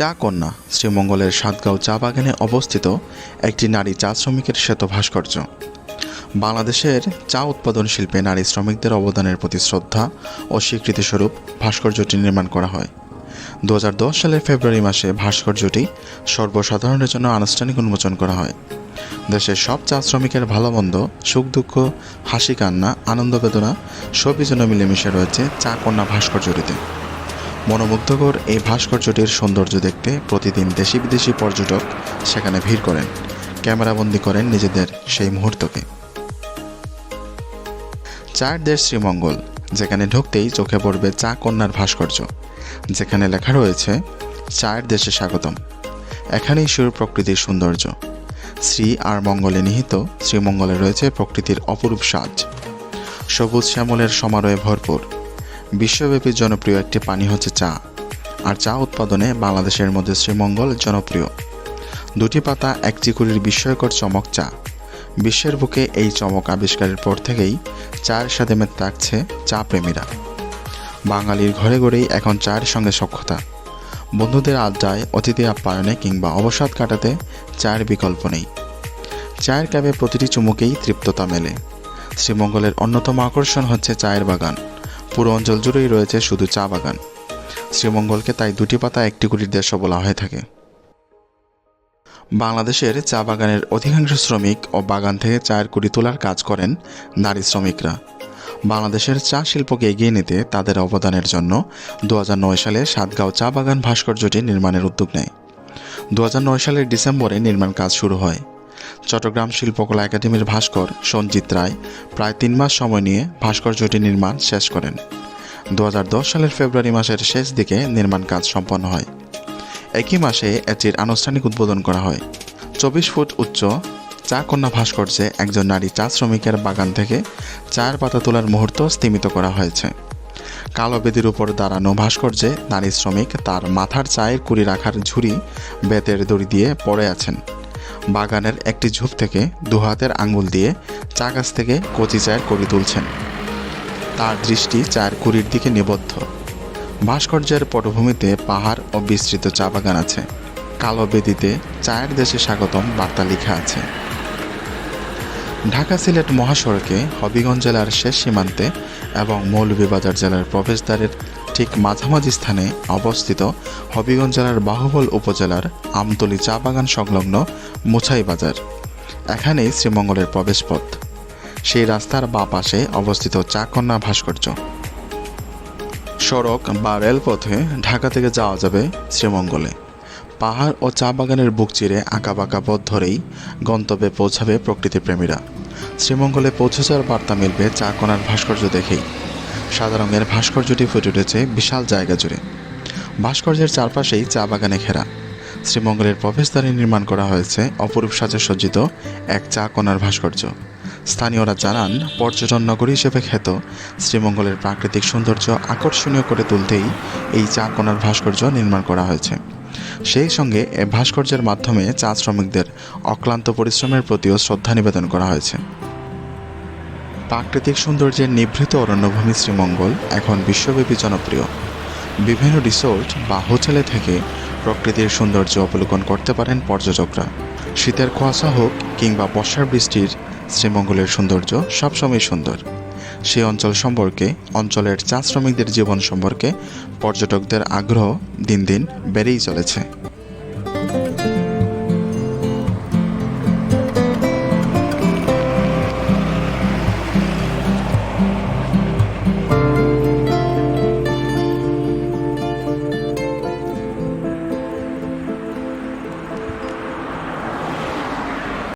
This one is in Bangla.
চা কন্যা, শ্রীমঙ্গলের সাতগাঁও চা বাগানে অবস্থিত একটি নারী চা শ্রমিকের শ্বেত ভাস্কর্য। বাংলাদেশের চা উৎপাদন শিল্পে নারী শ্রমিকদের অবদানের প্রতি শ্রদ্ধা ও স্বীকৃতিস্বরূপ ভাস্কর্যটি নির্মাণ করা হয়। দু হাজার দশ সালের ফেব্রুয়ারি মাসে ভাস্কর্যটি সর্বসাধারণের জন্য আনুষ্ঠানিক উন্মোচন করা হয়। দেশের সব চা শ্রমিকের ভালো মন্দ সুখ দুঃখ হাসি কান্না আনন্দ বেদনা সবই যেন মিলেমিশে রয়েছে চা কন্যা ভাস্কর্যটিতে। মনোমুগ্ধকর এই ভাস্কর্যটির সৌন্দর্য দেখতে প্রতিদিন দেশি বিদেশি পর্যটক সেখানে ভিড় করেন। ক্যামেরাবন্দি করেন নিজেদের সেই মুহূর্তকে। চার দেশ শ্রীমঙ্গল, যেখানে ঢুকতেই চোখে পড়বে চা কন্যার ভাস্কর্য। যেখানে লেখা রয়েছে চায়ের দেশে স্বাগতম। এখানেই শুরু প্রকৃতির সৌন্দর্য। শ্রী আর মঙ্গলে নিহিত শ্রীমঙ্গলে রয়েছে প্রকৃতির অপরূপ সাজ। সবুজ শ্যামলের সমারোহে ভরপুর বিশ্বব্যাপী জনপ্রিয় একটি পানি হচ্ছে চা, আর চা উৎপাদনে বাংলাদেশের মধ্যে শ্রীমঙ্গল জনপ্রিয়। দুটি পাতা, এক চিকুরির বিস্ময়কর চমক চা। বিশ্বের বুকে এই চমক আবিষ্কারের পর থেকেই চায়ের সাথে মেতে থাকছে চা প্রেমীরা। বাঙালির ঘরে ঘরেই এখন চায়ের সঙ্গে সক্ষতা বন্ধুদের আড্ডায়, অতিথি আপ্যায়নে কিংবা অবসাদ কাটাতে চায়ের বিকল্প নেই। চায়ের ক্যাবে প্রতিটি চুমুকেই তৃপ্ততা মেলে। শ্রীমঙ্গলের অন্যতম আকর্ষণ হচ্ছে চায়ের বাগান। পুরো অঞ্চল জুড়েই রয়েছে শুধু চা বাগান। শ্রীমঙ্গলকে তাই দুটি পাতা একটি কুটির দেশও বলা হয়ে থাকে। বাংলাদেশের চা বাগানের অধিকাংশ শ্রমিক ও বাগান থেকে চায়ের কুড়ি তোলার কাজ করেন নারী শ্রমিকরা। বাংলাদেশের চা শিল্পকে এগিয়ে নিতে তাদের অবদানের জন্য দু হাজার নয় সালে সাতগাঁও চা বাগান ভাস্কর্যটি নির্মাণের উদ্যোগ নেয়। দু হাজার নয় সালের ডিসেম্বরে নির্মাণ কাজ শুরু হয়। চট্টগ্রাম শিল্পকলা একাডেমির ভাস্কর সঞ্জিত রায় প্রায় তিন মাস সময় নিয়ে ভাস্কর্যটি নির্মাণ শেষ করেন। দু হাজার দশ সালের ফেব্রুয়ারি মাসের শেষ দিকে নির্মাণ কাজ সম্পন্ন হয়। একই মাসে এটির আনুষ্ঠানিক উদ্বোধন করা হয়। চব্বিশ ফুট উচ্চ চা কন্যা ভাস্কর্যে একজন নারী চা শ্রমিকের বাগান থেকে চায়ের পাতা তোলার মুহূর্ত স্তীমিত করা হয়েছে। কালো বেদির উপর দাঁড়ানো ভাস্কর্যে নারী শ্রমিক তার মাথার চায়ের কুড়ি রাখার ঝুড়ি বেতের দড়ি দিয়ে পড়ে আছেন। বাগানের একটি ঝোপ থেকে দু হাতের আঙ্গুল দিয়ে চা গাছ থেকে কচি চায়ের কড়ি তুলছেন। তার দৃষ্টি চায়ের কুড়ির দিকে নিবদ্ধ। ভাস্কর্যের পটভূমিতে পাহাড় ও বিস্তৃত চা বাগান আছে। কালো বেদিতে চায়ের দেশে স্বাগতম বার্তা লেখা আছে। ঢাকা সিলেট মহাসড়কে হবিগঞ্জ জেলার শেষ সীমান্তে এবং মৌলভীবাজার জেলার প্রবেশদ্বারের ঠিক মাঝামাঝি স্থানে অবস্থিত হবিগঞ্জ জেলার বাহুবল উপজেলার আমতলি চা বাগান সংলগ্ন মুছাই বাজার। এখানেই শ্রীমঙ্গলের প্রবেশপথ। সেই রাস্তার বাঁ পাশে অবস্থিত চা কন্যা ভাস্কর্য। সড়ক বা রেলপথে ঢাকা থেকে যাওয়া যাবে শ্রীমঙ্গলে। পাহাড় ও চা বাগানের বুক চিরে আঁকাবাঁকা পথ ধরেই গন্তব্যে পৌঁছাবে প্রকৃতিপ্রেমীরা। শ্রীমঙ্গলে পৌঁছে যাওয়ার বার্তা মিলবে চা কণার ভাস্কর্য দেখেই। সাদা রঙের ভাস্কর্যটি ফুটে উঠেছে বিশাল জায়গা জুড়ে। ভাস্কর্যের চারপাশেই চা বাগানে ঘেরা। শ্রীমঙ্গলের প্রবেশদ্বারে নির্মাণ করা হয়েছে অপরূপ সাজে সজ্জিত এক চা কণার ভাস্কর্য। স্থানীয়রা জানান, পর্যটন নগরী হিসেবে খ্যাত। শ্রীমঙ্গলের প্রাকৃতিক সৌন্দর্য আকর্ষণীয় করে তুলতেই এই চা কণার ভাস্কর্য নির্মাণ করা হয়েছে। সেই সঙ্গে এ ভাস্কর্যের মাধ্যমে চা শ্রমিকদের অক্লান্ত পরিশ্রমের প্রতিও শ্রদ্ধা নিবেদন করা হয়েছে। প্রাকৃতিক সৌন্দর্যের নিভৃত অরণ্যভূমি শ্রীমঙ্গল এখন বিশ্বব্যাপী জনপ্রিয়। বিভিন্ন রিসোর্ট বা হোটেলে থেকে প্রকৃতির সৌন্দর্য অবলোকন করতে পারেন পর্যটকরা। শীতের কুয়াশা হোক কিংবা বর্ষার বৃষ্টির, শ্রীমঙ্গলের সৌন্দর্য সবসময় সুন্দর। সেই অঞ্চল সম্পর্কে, অঞ্চলের চা শ্রমিকদের জীবন সম্পর্কে পর্যটকদের আগ্রহ দিন দিন বেড়েই চলেছে।